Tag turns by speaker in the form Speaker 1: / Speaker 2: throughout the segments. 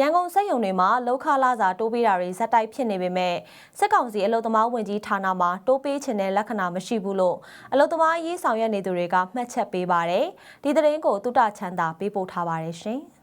Speaker 1: ရန်ကုန်စက်ရုံတွေမှာလောက်ခလာစာတိုးပေးတာတွေဇက်တိုက်ဖြစ်နေပေမဲ့စစ်ကောင်စီအလုံသမားဝင်ကြီးဌာနမှာတိုးပေးခြင်းတဲ့လက္ခဏာမရှိဘူးလို့အလုံသမားရေးဆောင်ရွက်နေသူတွေကမှတ်ချက်ပေးပါတယ်။ဒီသတင်းကိုတုတချမ်းသာပေးပို့ထားပါတယ်ရှင်။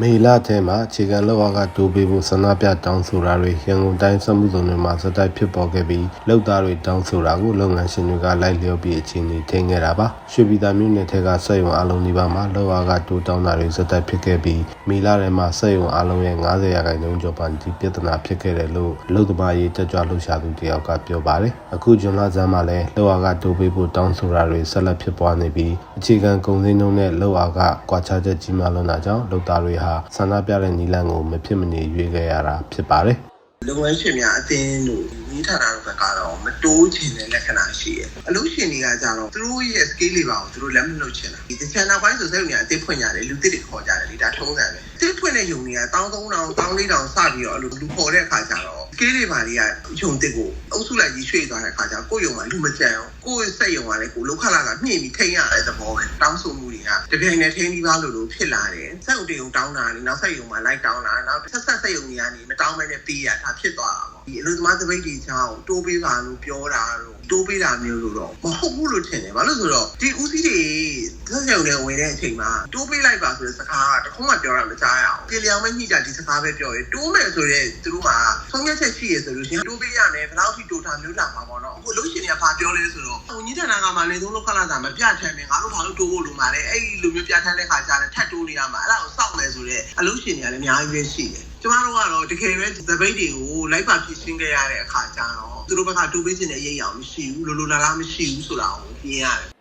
Speaker 2: မေလထဲမှာအခြေခံလောက်အားကတိုးပေးဖို့ဆန္ဒပြတောင်းဆိုတာတွေရန်ကုန်တိုင်းစမှုဆောင်တွေမှာစတိုက်ဖြစ်ပေါ်ခဲ့ပြီးလောက်သားတွေတောင်းဆိုတာကိုလုပ်ငန်းရှင်တွေကလိုက်လျောပြီးအခြေအနေထိန်းခဲ့တာပါရွှေပြည်သာမြို့နယ်ထက်ကစက်ရုံအလုံးဒီပါမှာလောက်အားကတိုးတောင်းတာတွေစတိုက်ဖြစ်ခဲ့ပြီးမေလထဲမှာစက်ရုံအလုံးရဲ့90ရာခိုင်နှုန်းကျော်ပန်ဒီပြဿနာဖြစ်ခဲ့တယ်လို့အလုပ်သမားရေးတက်ကြွလှုပ်ရှားသူတယောက်ကပြောပါတယ်အခုဂျွန်လာဇန်မှာလည်းလောက်အားကတိုးပေးဖို့တောင်းဆိုတာတွေဆက်လက်ဖြစ်ပွားနေပြီးအခြေခံကုန်စည်နှုန်းနဲ့လောက်အားကကွာခြားချက်ကြီးမားလွန်းတာကြောင့်လုပ်သားတွေဟာဆန္ဒပြတဲ့နီလန်ကိုမဖြစ်မနေရွေးခဲ့ရတာဖြစ်ပါတယ်
Speaker 3: လုပ်ငန်းရှင်များအသင်းတို့ဒီဌာနတို့ဘက်ကတော့မတိုးချင်တဲ့လက္ခဏာရှိတယ်။အလုပ်ရှင်တွေကကြတော့သူတို့ရဲ့ scale လေးပါကိုသူတို့လက်မလုပ်ချင်တာ။ဒီတချန်နောက်ပိုင်းဆိုစိတ်ဝင်ရအသစ်ဖွင့်ကြတယ်လူသစ်တွေခေါ်ကြတယ်လေဒါထုံးစံပဲ။သစ်ဖွင့်တဲ့ယုံတွေက1300 1400စပြီးတော့အလိုလူခေါ်တဲ့အခါကျတော့ scale လေးပါလေးကယုံသစ်ကိုအုပ်စုလိုက်ကြီးရွှေ့သွားတဲ့အခါကျကိုယ့်ယုံမှာလူမကြံအောင်ကိုယ့်စက်ယုံကလည်းကိုလောက်ခလာကမြင့်ပြီးထိန်းရတဲ့သဘောပဲ။တောင်းဆိုမှုတွေကတပြိုင်တည်းထိန်းပြီးပါလို့လို့ဖြစ်လာတယ်။စက်ုံတေုံတောင်းတာလေနောက်စက်ယုံမှာလိုက်တောင်းတာနောက်ဆက်ဆက်စက်ယုံတွေကနေမတောင်းမဲနဲ့ပေးရတာဖြစ်သွားတာပေါ့။ဒီအလို့သမားသပိတ်တွေချောင်းတိုးပေးပါလို့ပြောတာတော့တိုးပေးတာမျိုးလို့တော့မဟုတ်ဘူးလို့ထင်တယ်။ဘာလို့ဆိုတော့ဒီဦးစီးတွေဆက်ယုံတွေဝင်တဲ့အချိန်မှာတိုးပေးလိုက်ပါဆိုတဲ့စကားကတခုမှပြောတာမကြားရအောင်။ပြေလျောင်မညှိကြဒီစကားပဲပြောရဲတိုးမယ်ဆိုတဲ့သူတို့ကဆုံးဖြတ်ချက်ရှိရဆိုလို့ရှိရင်တိုးပေးရမယ်ဘယ်လောက်ထိတိုးတာမျိုးလာမှာပေါ့နော်။အခုလို့ရှိရင်ကဘာပြောလဲဆိုတော့ဝန်ကြီးဌာနကမှလည်းသုံးလို့ခလာတာမပြတ်ထမ်းနေငါတို့ဘာလို့တိုးဖို့လိုမှာလဲအဲ့ဒီလိုမျိုးပြတ်ထမ်းတဲ့ခါကျတော့ထပ်တိုးနေရမှာအဲ့ဒါကိုစောင့်မယ်ဆိုတော့အလို့ရှိရင်ကလည်းအများကြီးပဲရှိတယ် ကျမတို့ကတော့တကယ်ပဲသပိတ်တွေကိုလိုက်ပါဖြစ်ရှင်းခဲ့ရတဲ့အခါကျတော့သူတို့ဘက်ကတိုးပေးခြင်းတဲ့အရေးအအောင်မရှိဘူးလိုလိုလားလားမရှိဘူးဆိုတာကိုမြင်ရတယ်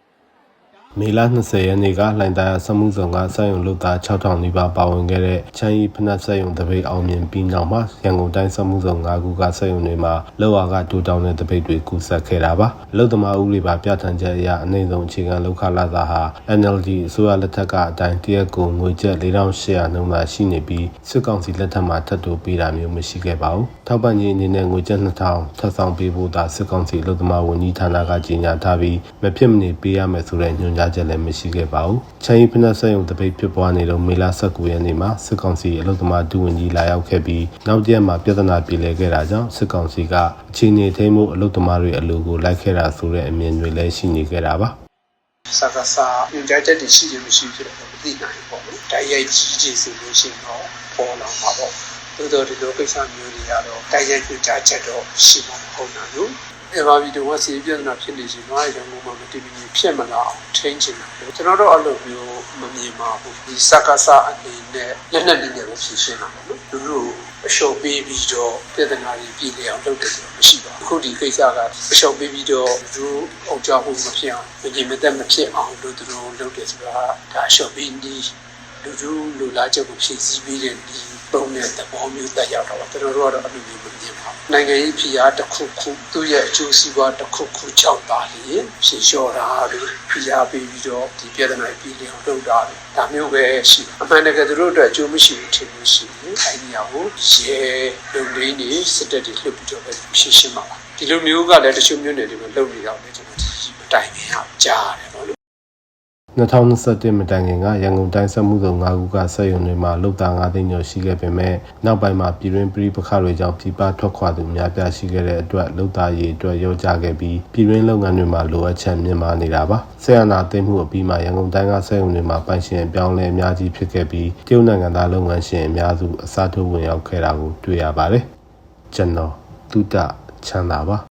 Speaker 2: မေလ20ရက်နေ့ကလှိုင်သာယာစမှုဆောင်ကစက်ရုံလုပ်သား6000နီးပါးပါဝင်ခဲ့တဲ့ချမ်းရီဖနက်စက်ရုံတပိတ်အောင်မြင်ပြီးနောက်မှာရန်ကုန်တိုင်းစမှုဆောင်၅ခုကစက်ရုံတွေမှာလောက်အားကတိုးတောင်းတဲ့တပိတ်တွေကူးဆက်ခဲ့တာပါအလုပ်သမားဦးတွေပါပြဋ္ဌာန်းချက်အရအနိုင်ဆုံးအခြေခံလောက်ခလာသာဟာ NLD အစိုးရလက်ထက်ကအတိုင်းတရက်ကိုငွေကျပ်4800နှုန်းသာရှိနေပြီးစစ်ကောင်စီလက်ထက်မှာထပ်တိုးပေးတာမျိုးမရှိခဲ့ပါဘူးထောက်ပံ့ရေးအနေနဲ့ငွေကျပ်2000ထပ်ဆောင်ပေးဖို့သာစစ်ကောင်စီအလုပ်သမားဝန်ကြီးဌာနကကြေညာထားပြီးမဖြစ်မနေပေးရမယ်ဆိုတဲ့ညွှန်ကြားချက်လည်းမရှိခဲ့ပါဘူး။ချန်ရီဖနက်ဆက်ယုံတပိတ်ဖြစ်ပွားနေတော့မေလ19ရက်နေ့မှာစစ်ကောင်စီအလုပ်သမားဒုဝန်ကြီးလာရောက်ခဲ့ပြီးနောက်ကျက်မှာပြဿနာပြေလည်ခဲ့တာကြောင့်စစ်ကောင်စီကအခြေအနေထိမှုအလုပ်သမားတွေအလိုကိုလိုက်ခဲ့တာဆိုတဲ့အမြင်တွေလည်းရှိနေခဲ့တာပါ။
Speaker 4: စကားစာညွှန်ကြားချက်တွေရှိတယ်မရှိဘူးဖြစ်တော့မသိနိုင်ဘူးပေါ့နော်။တိုက်ရိုက်ကြီးကြီးဆိုလို့ရှိရင်တော့ပေါ်လာမှာပေါ့။သို့တော်ဒီလိုကိစ္စမျိုးတွေကတော့တိုက်ရိုက်ညွှန်ကြားချက်တော့ရှိမှာမဟုတ်နို င်ဘူး။အဲပါဗီဒီယိုကစီပြဿနာဖြစ်နေရှင်တော့အဲ့ဒါမျိုးမှမတည်မငြိမ်ဖြစ်မလာအောင်ထိန်းချင်တယ်။ကျွန်တော်တို့အဲ့လိုမျိုးမမြင်ပါဘူး။ဒီစကားစာအနေနဲ့လက်နက်နည်းနဲ့ပဲဖြေရှင်းတာပေါ့နော်။သူတို့အရှုံးပေးပြီးတော့ပြဿနာတွေပြည်လည်အောင်လုပ်တယ်ဆိုတော့မရှိပါဘူး။အခုဒီကိစ္စကအရှုံးပေးပြီးတော့သူတို့အောင်ကြမှုမဖြစ်အောင်မကြည်မသက်မဖြစ်အောင်လို့သူတို့လုပ်တယ်ဆိုတာဒါအရှုံးပေးနည်း လူလူလူလာချက်ကိုဖြည့်ဆည်းပြီးတဲ့ဒီပုံနဲ့သဘောမျိုးတက်ရောက်တော့ကျွန်တော်တို့ကတော့အလိုမျိုးမမြင်ပါဘူးနိုင်ငံရေးဖိအားတစ်ခုခုသူ့ရဲ့အကျိုးစီးပွားတစ်ခုခုကြောင့်ပါလေရှင်းလျှော့တာလို့ဖိအားပေးပြီးတော့ဒီပြည်ထနာပြည်လျော်လုပ်တာလေဒါမျိုးပဲရှိတယ်အမှန်တကယ်သူတို့အတွက်အကျိုးမရှိဘူးထင်လို့ရှိရင်အဲဒီနေရာကိုရဲလုံလေးနေစစ်တပ်တွေလှုပ်ပြီးတော့ပဲရှင်းရှင်းပါပါဒီလိုမျိုးကလည်းတချို့မျိုးနယ်တွေမှာလုပ်နေတော့လေကျွန်တော်ဒီတိုင်ပင်ရကြားရတယ်ပေါ့လို့
Speaker 2: 2021မတိုင်ခင်ကရန်ကုန်တိုင်းစက်မှုဆောင်၅ခုကစက်ရုံတွေမှာလုံသား9သိန်းကျော်ရှိခဲ့ပေမဲ့နောက်ပိုင်းမှာပြည်တွင်းပြည်ပခါတွေကြောင့်ပြည်ပထွက်ခွာသူများပြားရှိခဲ့တဲ့အတွက်လုံသားရေးအတွက်ရောကြခဲ့ပြီးပြည်တွင်းလုပ်ငန်းတွေမှာလိုအပ်ချက်မြင့်မားနေတာပါဆရာနာသိမ်းမှုအပြီးမှာရန်ကုန်တိုင်းကစက်ရုံတွေမှာပိုင်ရှင်အပြောင်းလဲအများကြီးဖြစ်ခဲ့ပြီးတရုတ်နိုင်ငံသားလုပ်ငန်းရှင်အများစုအစားထိုးဝင်ရောက်ခဲ့တာကိုတွေ့ရပါတယ်ကျွန်တော်တုဒ္ဒချမ်းသာပါ